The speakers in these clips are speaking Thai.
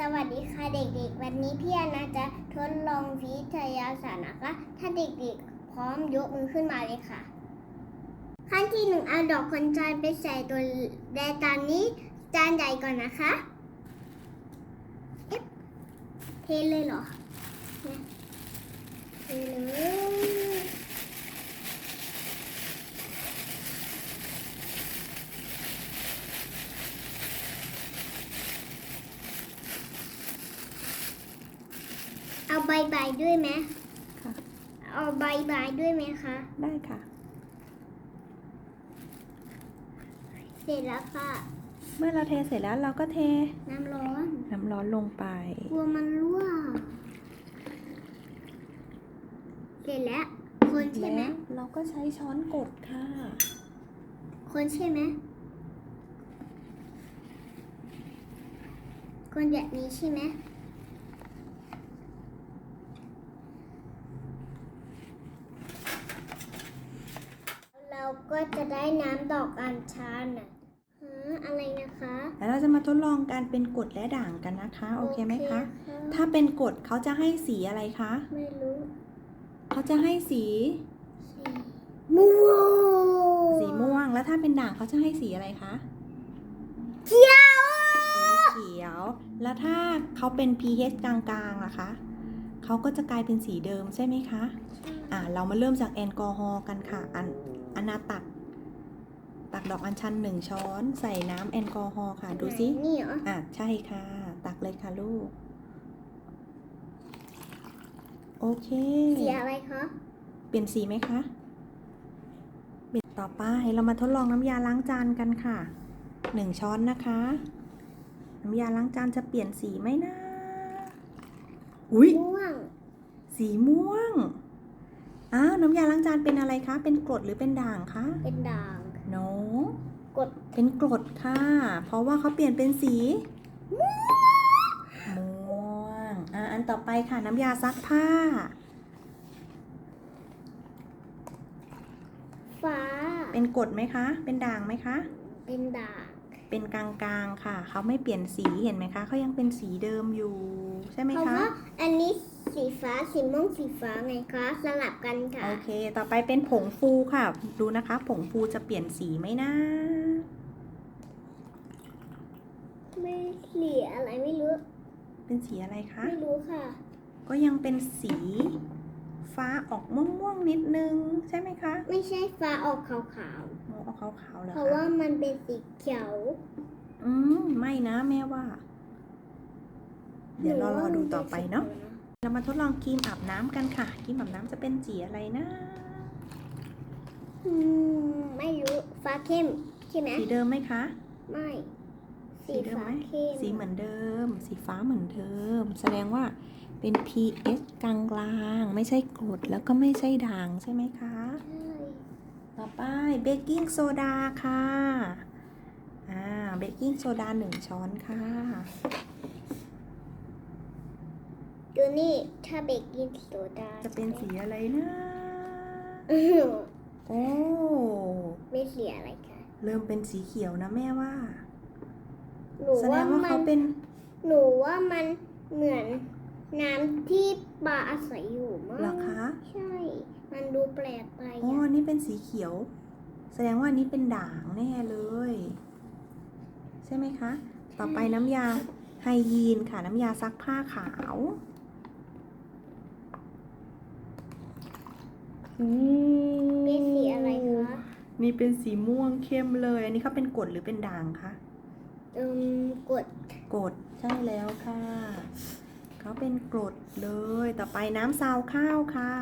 สวัสดีค่ะเด็กๆ วันนี้พี่อนาจะทดลองวิทยาศาสตร์นะคะ ถ้าเด็กๆ พร้อมยกมือขึ้นมาเลยค่ะ ขั้นที่หนึ่งเอาดอกคนจานไปใส่ตัวแดจานนี้จานใหญ่ก่อนนะคะเอ๊ะเทเลยเหรอเนี่ยเทเลยเอาใบใบ ด้วยไหมค่ะ เอาใบใบด้วยไหมคะ ได้ค่ะ เสร็จแล้วค่ะ เมื่อเราเทเสร็จแล้วเราก็เท น้ำร้อน น้ำร้อนลงไป กลัวมันรั่ว เสร็จแล้ว คนใช่ไหม แล้วเราก็ใช้ช้อนกดค่ะ คนใช่ไหม คนแบบนี้ใช่ไหม เรา ก็จะได้น้ำดอกอัญชันอะฮะอะไรนะคะ แล้วเราจะมาทดลองการเป็นกรดและด่างกันนะคะ โอเคไหมคะโอเคถ้าเป็นกรดเขาจะให้สีอะไรคะ ไม่รู้เขาจะให้สี สีม่วง สีม่วง แล้วถ้าเป็นด่างเขาจะให้สีอะไรคะ เขียว สีเขียว แล้วถ้าเขาเป็น pH กลางๆล่ะคะ เขาก็จะกลายเป็นสีเดิมใช่ไหมคะอ่าเรามาเริ่มจากแอลกอฮอล์กันค่ะอันอันนาตัก ตักดอกอัญชันหนึ่งช้อน ใส่น้ำแอลกอฮอล์ค่ะ ดูสินี่เหรออะใช่ค่ะ ตักเลยค่ะลูก โอเค สีอะไรคะเปลี่ยนสีไหมคะเปลี่ยนต่อไปเรามาทดลองน้ำยาล้างจานกันค่ะหนึ่งช้อนนะคะ น้ำยาล้างจานจะเปลี่ยนสีไหมนะ อุ้ยม่วงสีม่วง อ้าวน้ำยาล้างจานเป็นอะไรคะ เป็นกรดหรือเป็นด่างคะ เป็นด่างโนกดเป็นกรดค่ะ เพราะว่าเขาเปลี่ยนเป็นสีม่วงอะอันต่อไปค่ะน้ำยาซักผ้า ฟ้า เป็นกรดไหมคะ เป็นด่างไหมคะ เป็นด่าง เป็นกลางๆค่ะ เขาไม่เปลี่ยนสีเห็นไหมคะเขายังเป็นสีเดิมอยู่ใช่ไหมเพราะคะ ว่าอันนี้สีฟ้าสีม่วงสีฟ้าไงคะสลับกันค่ะ โอเค ต่อไปเป็นผงฟูค่ะ ดูนะคะ ผงฟูจะเปลี่ยนสีไหมนะ ไม่สีอะไรไม่รู้ เป็นสีอะไรคะ ไม่รู้ค่ะ ก็ยังเป็นสีฟ้าออกม่วงๆนิดนึงใช่ไหมคะ ไม่ใช่ฟ้าออกขาวโอ้ออก ขาวๆเหรๆอเพราะคะว่ามันเป็นสีเขียว อืมไม่นะแม่ว่า เดี๋ยวเรารอดูต่อไปเนาะเรามาทดลองครีมอาบน้ำกันค่ะครีมอาบน้ำจะเป็นสีอะไรนะอืมไม่รู้ฟ้าเข้มใช่ไหมสีเดิมไหมคะไม่ สีสีเดิมฟ้าไหมเข้มสีเหมือนเดิม สีฟ้าเหมือนเดิม แสดงว่าเป็น pH กลางกลางๆไม่ใช่กรดแล้วก็ไม่ใช่ด่างใช่ไหมคะ ใช่ ต่อไปเบกกิ้งโซดาค่ะ อ่า เบกกิ้งโซดาหนึ่งช้อนค่ะ ดูนี่ ถ้าเบกกิ้งโซดาจะเป็นสีอะไรนะอื้อหือโอ้ไม่สีอะไรคะเริ่มเป็นสีเขียวนะแม่ว่า หนูแสดว่างว่ามัเขานเป็น หนูว่ามันเหมือนน้ำที่ปลาอาศัยอยู่มาก เหรอคะ ใช่ มันดู แปลกไปอ๋ออะนี่เป็นสีเขียว แสดงว่าอันนี้เป็นด่างแน่เลย ใช่ไหมคะ ต่อไปน้ำยาไฮยีนค่ะ น้ำยาซักผ้าขาวอืมเป็นสีอะไรคะ นี่เป็นสีม่วงเข้มเลย อันนี้เขาเป็นกรดหรือเป็นด่างคะอืมกดกรดใช่แล้วค่ะ เขาเป็นกรดเลย ต่อไปน้ำซาวข้าวค่ะ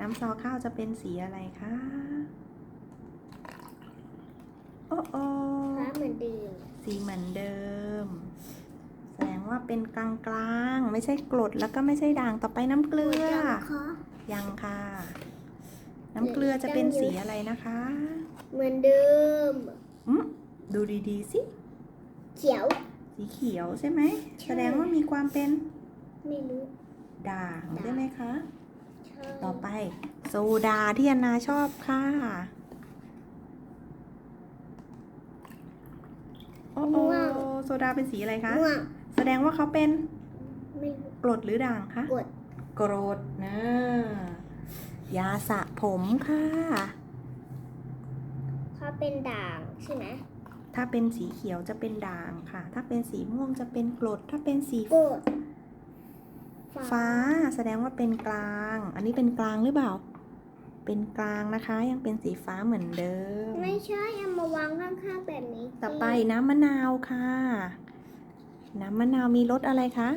น้ำซาวข้าวจะเป็นสีอะไรคะโอ้โอฟ้าเหมือนเดิมสีเหมือนเดิม แสดงว่าเป็นกลางกลางๆไม่ใช่กรดแล้วก็ไม่ใช่ด่างต่อไปน้ำเกลือยังคะยังค่ะ น้ำเกลือจะเป็นสีอะไรนะคะ เหมือนเดิมอืมดูดีๆสิ เขียว สีเขียวใช่ไหมใช่แสดงว่ามีความเป็น ไม่รู้ ด่างด่างใช่ไหมคะใช่ ต่อไปโซดาที่อนนาชอบค่ะโอ้โหโซดาเป็นสีอะไรคะม่วงแสดงว่าเขาเป็นไม่รู้กรดหรือด่างคะกดกรดนะยาสระผมค่ะเขาเป็นด่างใช่ไหมถ้าเป็นสีเขียวจะเป็นด่างค่ะ ถ้าเป็นสีม่วงจะเป็นกรด ถ้าเป็นสีกด ฟ้าแสดงว่าเป็นกลาง อันนี้เป็นกลางหรือเปล่า เป็นกลางนะคะ ยังเป็นสีฟ้าเหมือนเดิม ไม่ใช่เอามาวางข้างๆแบบนี้สิต่อไปน้ำมะนาวค่ะ น้ำมะนาวมีรสอะไรคะ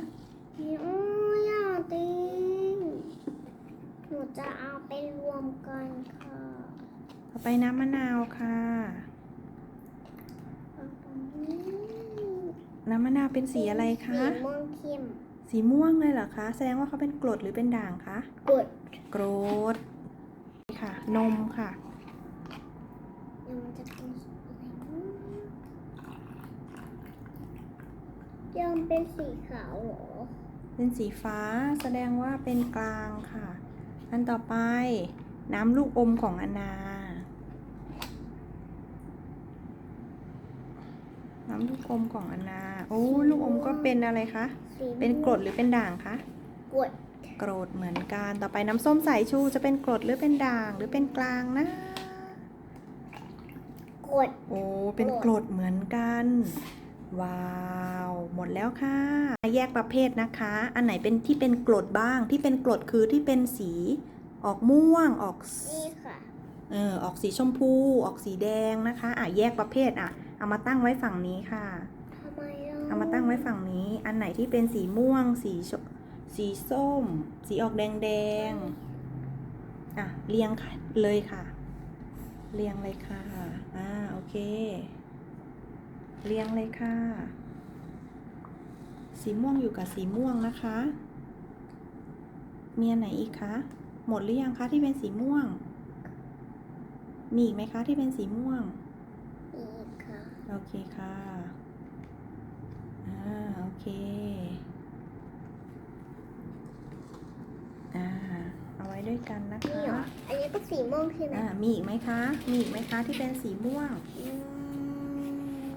โอ้ยอยากติงหนูจะเอาไปรวมกันค่ะ ต่อไปน้ำมะนาวค่ะเอาตรงนี้น้ำมะนาวเป็นสีอะไรคะสีม่วงเข้ม สีม่วงเลยเหรอคะ แสดงว่าเขาเป็นกรดหรือเป็นด่างคะ กดกรดค่ะ นมค่ะ เดี๋ยวมันจะเป็นสีอะไรนะยังเป็นสีขาวเหรอเป็นสีฟ้า แสดงว่าเป็นกลางค่ะ อันต่อไปน้ำลูกอมของอนา น้ำลูกอมของอนา โอ้ลูกอมก็เป็นอะไรคะสีเป็นกรดหรือเป็นด่างคะกดกรดเหมือนกัน ต่อไปน้ำส้มสายชูจะเป็นกรดหรือเป็นด่างหรือเป็นกลางนะกดโอ้ เป็นกรดเหมือนกัน ว้าว หมดแล้วค่ะ แยกประเภทนะคะ อันไหนเป็นที่เป็นกรดบ้าง ที่เป็นกรดคือที่เป็นสี ออกม่วง ออก นี่ค่ะ เออ ออกสีชมพู ออกสีแดงนะคะ อะ แยกประเภทอะ เอามาตั้งไว้ฝั่งนี้ค่ะ ทำไมอะเอามาตั้งไว้ฝั่งนี้ อันไหนที่เป็นสีม่วง สีชสีส้ม สีออกแดงแดงๆอะเรียงค่ะเลยค่ะ เรียงเลยค่ะ อ่าโอเค เรียงเลยค่ะ สีม่วงอยู่กับสีม่วงนะคะ มีอันไหนอีกคะ หมดหรือยังคะที่เป็นสีม่วง มีอีกไหมคะที่เป็นสีม่วงอีกค่ะ โอเคค่ะ อ่า โอเค อ่า เอาไว้ด้วยกันนะนี่คะเหรออันนี้ก็สีม่วงใช่ไหมอ่า มีอีกไหมคะ มีอีกไหมคะที่เป็นสีม่วง อืม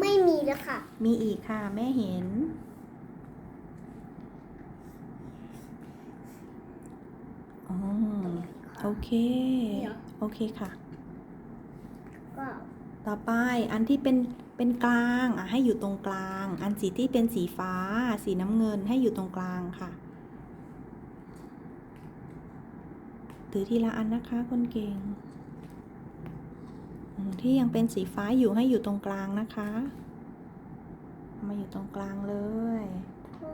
ไม่มีแล้วค่ะ มีอีกค่ะ แม่เห็น อ๋อ โอเคเดี๋ยวโอเคค่ะ ก็ ต่อไปอันที่เป็นเป็นกลางอะให้อยู่ตรงกลาง อันสีที่เป็นสีฟ้า สีน้ำเงินให้อยู่ตรงกลางค่ะ ถือทีละอันนะคะคนเก่งอืมที่ยังเป็นสีฟ้าอยู่ให้อยู่ตรงกลางนะคะเอามาอยู่ตรงกลางเลยพอ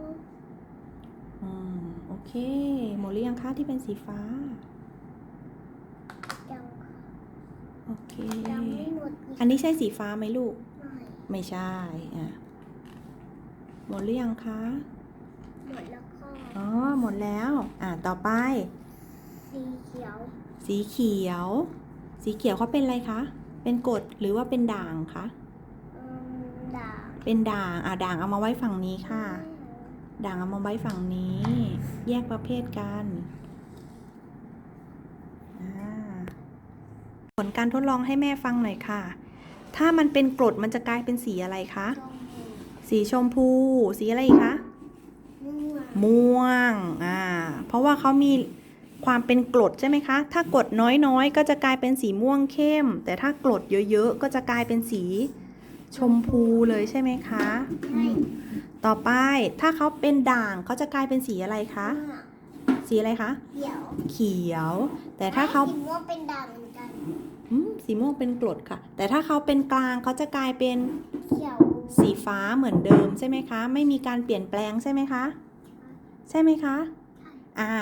อืมโอเค หมดหรือยังคะที่เป็นสีฟ้า ยังค่ะ โอเค ยังไม่หมดอีกอันนี้ใช่สีฟ้าไหมลูก ไม่ไม่ใช่ อะ หมดหรือยังคะ หมดแล้วค่ะอ๋อ หมดแล้ว อะ ต่อไป สีเขียวสีเขียว สีเขียวเขาเป็นอะไรคะ เป็นกรดหรือว่าเป็นด่างคะ อืมด่างเป็นด่าง อะ ด่างเอามาไว้ฝั่งนี้ค่ะ ด่างเอามาไว้ฝั่งนี้ แยกประเภทกันอ่า ผลการทดลองให้แม่ฟังหน่อยค่ะ ถ้ามันเป็นกรดมันจะกลายเป็นสีอะไรคะชมพูสีชมพู สีอะไรอีกคะม่วงม่วง อ่า เพราะว่าเขามีความเป็นกรดใช่ไหมคะ ถ้ากรดน้อยๆ ก็จะกลายเป็นสีม่วงเข้ม แต่ถ้ากรดเยอะๆ ก็จะกลายเป็นสีชมพูเลยใช่ไหมคะใช่ต่อไปถ้าเขาเป็นด่างเขาจะกลายเป็นสีอะไรคะม่วงสีอะไรคะเขียวเขียว แต่ถ้าเขาสีม่วงเป็นด่าง สีม่วงเป็นกรดค่ะ แต่ถ้าเขาเป็นกลางเขาจะกลายเป็นเขียวสีฟ้าเหมือนเดิมใช่ไหมคะ ไม่มีการเปลี่ยนแปลงใช่ไหมคะ ใช่ไหมคะ อ่า